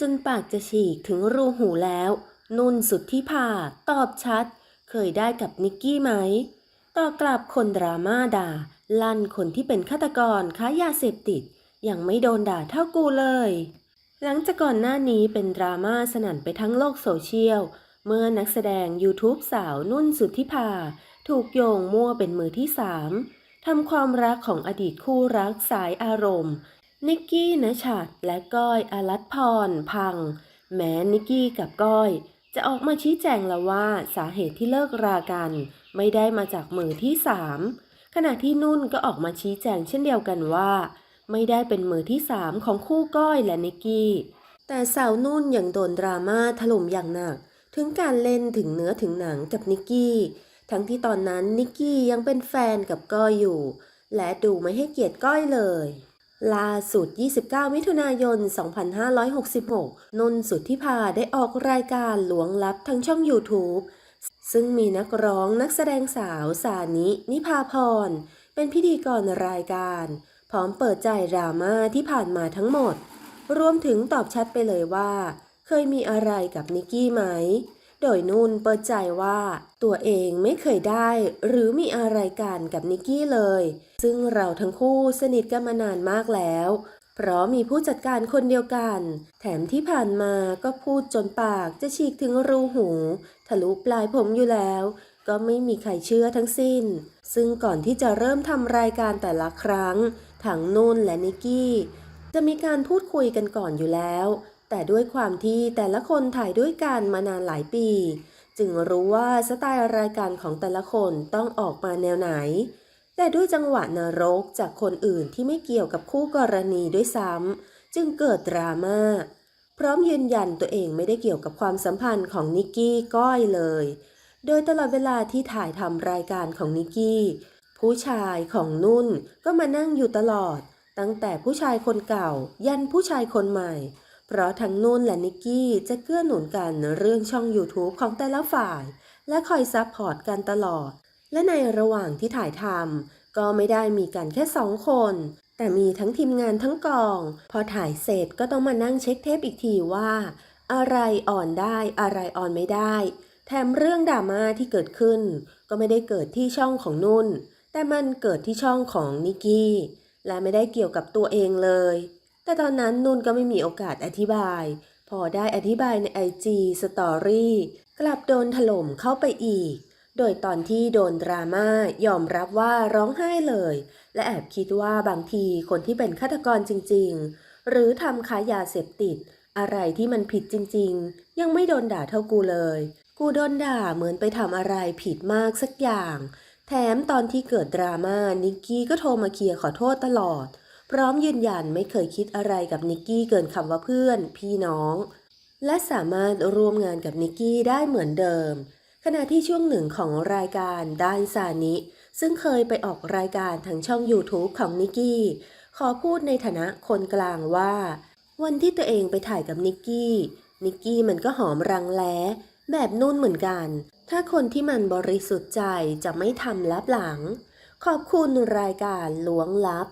จนปากจะฉีกถึงรูหูแล้ว นุ่นสุดที่ผ่าตอบชัด เคยได้กับนิกกี้ไหม ต่อกลับคนดราม่าด่า ลั่นคนที่เป็นฆาตกรค้ายาเสพติด ยังไม่โดนด่าเท่ากูเลย หลังจากก่อนหน้านี้เป็นดราม่าสนั่นไปทั้งโลกโซเชียล เมื่อนักแสดง YouTube สาวนุ่นสุดทธิภาถูกโยงมั่วเป็นมือที่สามทำความรักของอดีตคู่รักสายอารมณ์ นิกกี้นชัดและก้อยอรัตพร พัง แม้นิกกี้กับก้อย จะออกมาชี้แจงแล้วว่าสาเหตุที่เลิกรากัน ไม่ได้มาจากมือที่สามขณะที่นุ่นก็ออกมาชี้แจงเช่นเดียวกันว่า ไม่ได้เป็นมือที่สามของคู่ก้อยและนิกกี้ แต่สาวนุ่นยังโดนดราม่าถล่มอย่างหนัก ถึงการเล่นถึงเนื้อถึงหนังกับนิกกี้ ทั้งที่ตอนนั้นนิกกี้ยังเป็นแฟนกับก้อยอยู่ และดูไม่ให้เกียรติก้อยเลย ล่าสุด 29 มิถุนายน 2566 นนท์สุทธิภาได้ออกรายการหลวงลับทั้งช่อง YouTube ซึ่งมีนักร้องนักแสดงสาวสานินิพาพร เป็นพิธีกรรายการ พร้อมเปิดใจดราม่าที่ผ่านมาทั้งหมด รวมถึงตอบชัดไปเลยว่า เคยมีอะไรกับนิกกี้ไหม โดยนุ่นเปิดใจว่าตัวเองไม่เคยได้หรือมีอะไรกันกับนิกกี้เลย ซึ่งเราทั้งคู่สนิทกันมานานมากแล้ว เพราะมีผู้จัดการคนเดียวกัน แถมที่ผ่านมาก็พูดจนปากจะฉีกถึงรูหู ทะลุปลายผมอยู่แล้ว ก็ไม่มีใครเชื่อทั้งสิ้น ซึ่งก่อนที่จะเริ่มทำรายการแต่ละครั้งทั้งนุ่นและนิกกี้จะมีการพูดคุยกันก่อนอยู่แล้ว แต่ด้วยความที่แต่ละคนถ่ายด้วยกันมานานหลายปี จึงรู้ว่าสไตล์รายการของแต่ละคนต้องออกมาแนวไหน แต่ด้วยจังหวะนรกจากคนอื่นที่ไม่เกี่ยวกับคู่กรณีด้วยซ้ำจึงเกิดดราม่าพร้อมยืนยันตัวเองไม่ได้เกี่ยวกับความสัมพันธ์ของนิกกี้ก้อยเลย โดยตลอดเวลาที่ถ่ายทำรายการของนิกกี้ผู้ชายของนุ่นก็มานั่งอยู่ตลอด ตั้งแต่ผู้ชายคนเก่า ยันผู้ชายคนใหม่ เพราะทั้งนุ่นและนิกกี้จะเกื้อหนุนกันเรื่องช่อง YouTube ของแต่ละฝ่าย และคอยซัพพอร์ตกันตลอด และในระหว่างที่ถ่ายทำก็ไม่ได้มีกันแค่สองคน แต่มีทั้งทีมงานทั้งกอง พอถ่ายเสร็จก็ต้องมานั่งเช็คเทปอีกทีว่า อะไรอ่อนได้อะไรอ่อนไม่ได้ แถมเรื่องดราม่าที่เกิดขึ้น ก็ไม่ได้เกิดที่ช่องของนุ่น แต่มันเกิดที่ช่องของนิกกี้และไม่ได้เกี่ยวกับตัวเองเลย แต่ตอนนั้นนุ่นก็ไม่มีโอกาสอธิบาย พอได้อธิบายใน IG Story กลับโดนถล่มเข้าไปอีก โดยตอนที่โดนดราม่ายอมรับว่าร้องไห้เลย และแอบคิดว่าบางทีคนที่เป็นฆาตกรจริง ๆ หรือทำค้ายาเสพติด อะไรที่มันผิดจริง ๆ ยังไม่โดนด่าเท่ากูเลย กูโดนด่าเหมือนไปทำอะไรผิดมากสักอย่าง แถมตอนที่เกิดดราม่านิกกี้ก็โทรมาเคลียร์ขอโทษตลอด พร้อมยืนยันไม่เคยคิดอะไรกับนิกกี้เกินคำว่าเพื่อน พี่น้อง และสามารถร่วมงานกับนิกกี้ได้เหมือนเดิม ขณะที่ช่วงหนึ่งของรายการด้านซานิ ซึ่งเคยไปออกรายการทางช่อง YouTube ของนิกกี้ขอพูดในฐานะคนกลางว่า วันที่ตัวเองไปถ่ายกับนิกกี้นิกกี้มันก็หอมรังแล้แบบนุ่นเหมือนกัน ถ้าคนที่มันบริสุทธิ์ใจจะไม่ทำลับหลัง ขอบคุณรายการล้วงลับ